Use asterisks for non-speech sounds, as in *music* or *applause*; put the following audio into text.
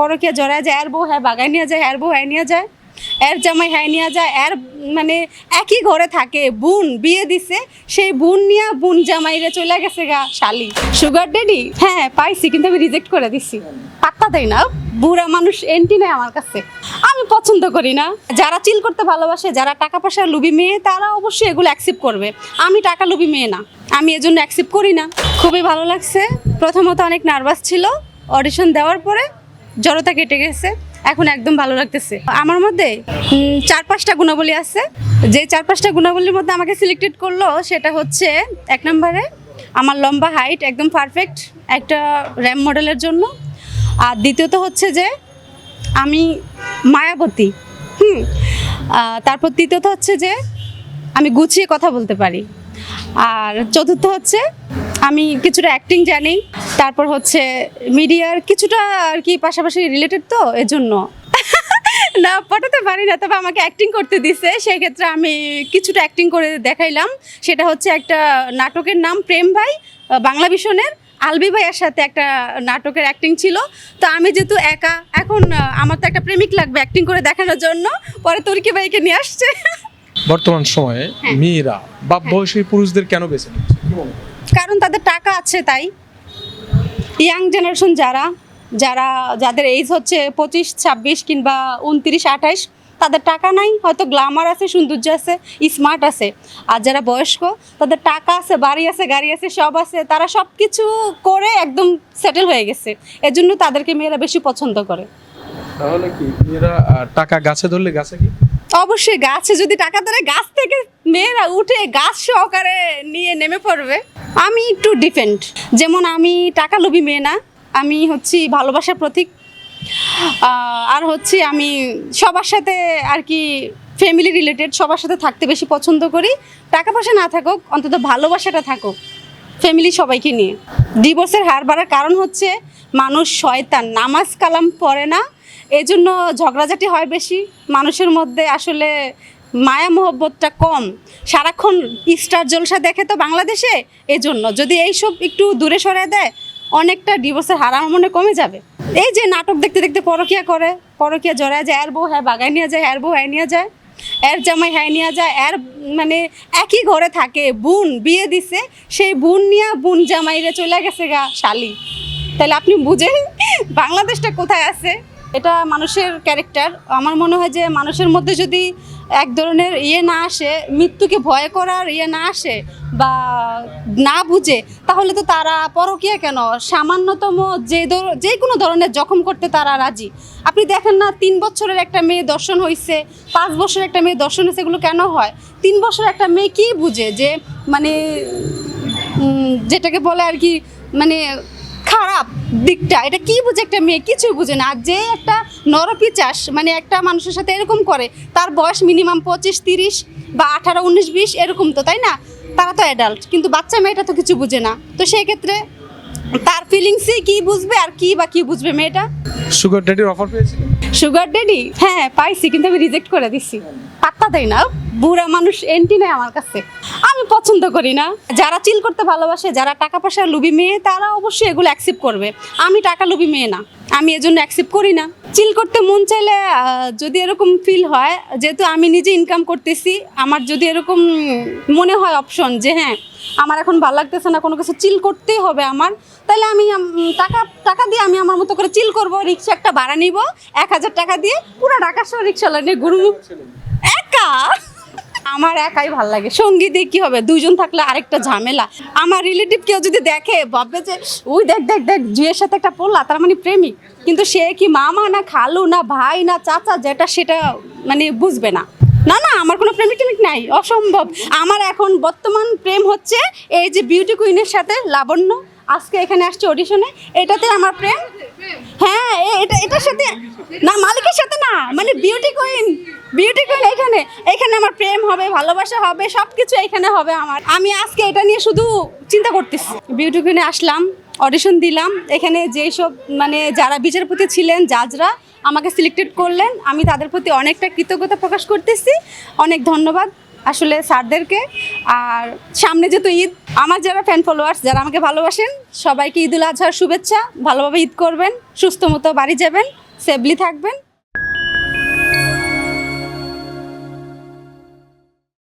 পরকিয়া জড়ায় যায় এর বউ হ্যাঁ বাগায় নিয়ে যায় এর বউ হ্যাঁ নিয়ে যায় এর জামাই হ্যাঁ নিয়ে যায় এর মানে একই ঘরে থাকে। বোন বিয়ে দিছে সেই বোন নিয়ে বোন জামাইরে চলে গেছে গা শালি। সুগার ডেডি হ্যাঁ পাইছি কিন্তু আমি রিজেক্ট করে দিছি। পাত্তা দেয় না বুড়া মানুষ এন্টি নেই আমার কাছে। আমি পছন্দ করি না। যারা চিল করতে ভালোবাসে যারা টাকা পয়সা লুবি মেয়ে তারা অবশ্যই এগুলো অ্যাকসেপ্ট করবে। আমি টাকা লুবি মেয়ে না। আমি এজন্য অ্যাকসেপ্ট করি না। খুবই ভালো লাগছে। প্রথমত অনেক নার্ভাস ছিল। অডিশন দেওয়ার পরে জড়তা কেটে গেছে, এখন একদম ভালো লাগতেছে। আমার মধ্যে চার পাঁচটা গুণাবলী আছে। যে চার পাঁচটা গুণাবলীর মধ্যে আমাকে সিলেক্টেড করল, সেটা হচ্ছে, এক নম্বরে, আমার লম্বা হাইট একদম পারফেক্ট একটা র্যাম মডেলের জন্য। আর দ্বিতীয়ত হচ্ছে যে, আমি মায়াবতী, হুম তারপর তৃতীয়ত হচ্ছে যে, আমি গুছিয়ে কথা বলতে পারি। আর চতুর্থ হচ্ছে আমি কিছুটা অ্যাক্টিং জানি তারপর হচ্ছে মিডিয়ার কিছুটা আর কি পাশাপাশি রিলেটেড তো এজন্য। *laughs* না পটাতে পারি না তবে আমাকে অ্যাক্টিং করতে দিছে সেই ক্ষেত্রে আমি কিছুটা অ্যাক্টিং করে দেখাইলাম। সেটা হচ্ছে একটা নাটকের নাম প্রেম ভাই বাংলা ভীষণের। আলবি ভাইয়ের সাথে একটা নাটকের অ্যাক্টিং ছিল। তো আমি যেহেতু একা এখন আমার তো একটা প্রেমিক লাগবে অ্যাক্টিং করে দেখানোর জন্য। পরে তুর্কি ভাইকে নিয়ে আসছে। বর্তমান সময়ে হ্যাঁ। মেয়েরা বা বয়সী পুরুষদের কেন বেছে নিচ্ছে? হয়? কারণ তাদের টাকা আছে তাই। ইয়াং জেনারেশন যারা যারা যাদের এইজ হচ্ছে পঁচিশ ছাব্বিশ কিংবা উনত্রিশ আঠাইশ তাদের টাকা নাই হয়তো গ্লামার আছে সৌন্দর্য আছে স্মার্ট আছে। আর যারা বয়স্ক তাদের টাকা আছে বাড়ি আছে গাড়ি আছে সব আছে তারা সব কিছু করে একদম সেটেল হয়ে গেছে। এজন্য তাদেরকে মেয়েরা বেশি পছন্দ করে। তাহলে কি মেয়েরা টাকা গাছে ধরলে গাছে কি? অবশ্যই গাছে যদি টাকা ধরে গাছ থেকে মেয়েরা উঠে গাছ সহকারে নিয়ে নেমে পড়বে। আমি একটু ডিফেন্ট যেমন আমি টাকা লোভী মেয়ে না, আমি হচ্ছি ভালোবাসার প্রতীক। আর হচ্ছে আমি সবার সাথে আর কি ফ্যামিলি রিলেটেড সবার সাথে থাকতে বেশি পছন্দ করি। টাকা পয়সা না থাকুক, অন্তত ভালোবাসাটা থাকুক ফ্যামিলি সবাইকে নিয়ে। ডিভোর্সের হার বাড়ার কারণ হচ্ছে মানুষ শয়তান, নামাজ কালাম পড়ে না। এই জন্য ঝগড়াঝাটি হয় বেশি। মানুষের মধ্যে আসলে মায়া মোহব্বতটা কম। সারাক্ষণ স্টার জলসা দেখে তো বাংলাদেশে? এজন্য। যদি এইসব একটু দূরে সরে দেয়, অনেকটা ডিভোর্সের হার আমার মনে কমে যাবে। এই যে নাটক দেখতে দেখতে পরকিয়া করে, পরকিয়া জড়ায় যায়, এর বউ হ্যাঁ বাগায় নিয়ে যায়, এর বউ হ্যাঁ নিয়ে যায়, এর জামাই হ্যাঁ নিয়ে যায়, এর মানে একই ঘরে থাকে, বোন বিয়ে দিছে, সেই বোন নিয়ে বোন জামাইরে চলে গেছে গা, শালি। তাহলে আপনি বুঝেন বাংলাদেশটা কোথায় আছে? এটা মানুষের ক্যারেক্টার আমার মনে হয় যে মানুষের মধ্যে যদি এক ধরনের ইয়ে না আসে, মৃত্যুকে ভয় করার ইয়ে না আসে বা না বুঝে, তাহলে তো তারা পরকীয়া কেন? সামান্যতম যে যে কোনো ধরনের জখম করতে তারা রাজি। আপনি দেখেন না, তিন বছরের একটা মেয়ে দর্শন হয়েছে পাঁচ বছরের একটা মেয়ে দর্শন হয়েছে এগুলো কেন হয়? তিন বছরের একটা মেয়ে কি বুঝে যে মানে যেটাকে বলে আর কি মানে খারাপ দিকটা। এটা কি বুঝে একটা মেয়ে? কিছুই বুঝে না। আর যে একটা নরপিচাস মানে একটা মানুষের সাথে এরকম করে তার বয়স মিনিমাম পঁচিশ তিরিশ বা আঠারো উনিশ বিশ এরকম তো তাই না? তারা তো অ্যাডাল্ট কিন্তু বাচ্চা মেয়েটা তো কিছু বুঝে না। তো সেই ক্ষেত্রে তার ফিলিংসই কি বুঝবে আর কি বা কি বুঝবে মেয়েটা? সুগার ড্যাডির অফার পেয়েছিলেন সুগার ডেডি হ্যাঁ পাইছি কিন্তু আমি রিজেক্ট করে দিছি। পাত্তা দেয় না। বুড়া মানুষ এন্টি নেই আমার কাছে। আমি পছন্দ করি না। যারা চিল করতে ভালোবাসে, যারা টাকা পয়সা লুবি মেয়ে, তারা অবশ্যই এগুলো অ্যাকসেপ্ট করবে। আমি টাকা লুবি মেয়ে না। আমি এজন্য অ্যাকসেপ্ট করি না। চিল করতে মন চাইলে যদি এরকম ফিল হয়, যেহেতু আমি নিজে ইনকাম করতেছি, আমার যদি এরকম মনে হয় অপশন যে হ্যাঁ আমার এখন ভালো লাগতেছে না, কোনো কিছু চিল করতেই হবে আমার, তাহলে আমি টাকা টাকা দিয়ে আমি আমার মতো করে চিল করব রিক্সা একটা ভাড়া নিব, এক হাজার টাকা দিয়ে পুরো ঢাকা শহর রিক্সাওয়ালা নিয়ে ঘুরবো। একা? আমার একাই ভালো লাগে। সঙ্গী দিয়ে কি হবে? দুজন থাকলে আরেকটা ঝামেলা। আমার রিলেটিভ কেউ যদি দেখে, ভাববে যে, ওই দেখ দেখ দেখ, জুয়ের সাথে একটা পড়লা তার মানে প্রেমিক। কিন্তু সে কি মামা না খালু না ভাই না চাচা, যেটা সেটা মানে বুঝবে না। না না, আমার কোনো প্রেমিক টেমিক নাই, অসম্ভব। আমার এখন বর্তমান প্রেম হচ্ছে এই যে বিউটি কুইনের সাথে লাবণ্য। আজকে এখানে আসছে অডিশনে এটাতে আমার প্রেম হ্যাঁ এটা, এটার সাথে না, মালিকের সাথে না মানে বিউটি কুইন বিউটি কুইন এখানে এখানে আমার প্রেম হবে, ভালোবাসা হবে সব কিছু এখানে হবে আমার। আমি আজকে এটা নিয়ে শুধু চিন্তা করতেছি। বিউটি কুইনে আসলাম অডিশন দিলাম, এখানে যেই সব মানে যারা বিচারপতি ছিলেন জাজরা আমাকে সিলেক্টেড করলেন। আমি তাদের প্রতি অনেকটা কৃতজ্ঞতা প্রকাশ করতেছি। অনেক ধন্যবাদ। আসলে স্যারদেরকে। আর সামনে যেহেতু ঈদ, আমার যারা ফ্যান ফলোয়ার্স যারা আমাকে ভালোবাসেন, সবাইকে ঈদুল আজহার শুভেচ্ছা, ভালোভাবে ঈদ করবেন, সুস্থ মতো বাড়ি যাবেন সেফলি থাকবেন।